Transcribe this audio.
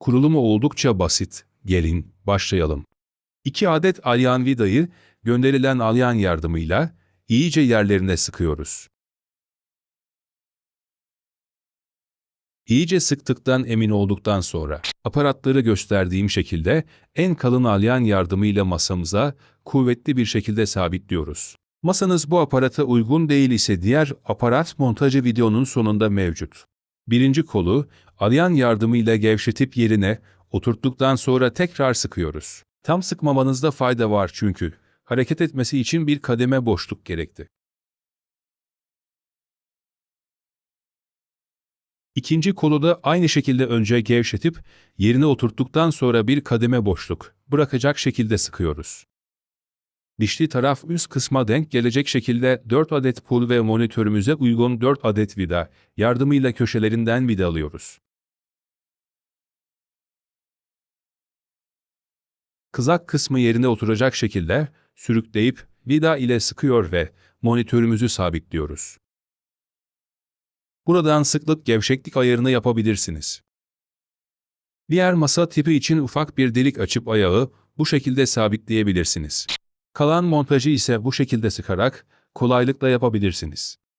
Kurulumu oldukça basit. Gelin başlayalım. 2 adet alyan vidayı gönderilen alyan yardımıyla iyice yerlerine sıkıyoruz. İyice sıktıktan emin olduktan sonra aparatları gösterdiğim şekilde en kalın alyan yardımıyla masamıza kuvvetli bir şekilde sabitliyoruz. Masanız bu aparata uygun değil ise diğer aparat montajı videonun sonunda mevcut. Birinci kolu alyan yardımıyla gevşetip yerine oturttuktan sonra tekrar sıkıyoruz. Tam sıkmamanızda fayda var çünkü hareket etmesi için bir kademe boşluk gerekti. İkinci kolu da aynı şekilde önce gevşetip yerine oturttuktan sonra bir kademe boşluk bırakacak şekilde sıkıyoruz. Dişli taraf üst kısma denk gelecek şekilde 4 adet pul ve monitörümüze uygun 4 adet vida yardımıyla köşelerinden vidalıyoruz. Kızak kısmı yerine oturacak şekilde sürükleyip vida ile sıkıyor ve monitörümüzü sabitliyoruz. Buradan sıklık gevşeklik ayarını yapabilirsiniz. Diğer masa tipi için ufak bir delik açıp ayağı bu şekilde sabitleyebilirsiniz. Kalan montajı ise bu şekilde sıkarak kolaylıkla yapabilirsiniz.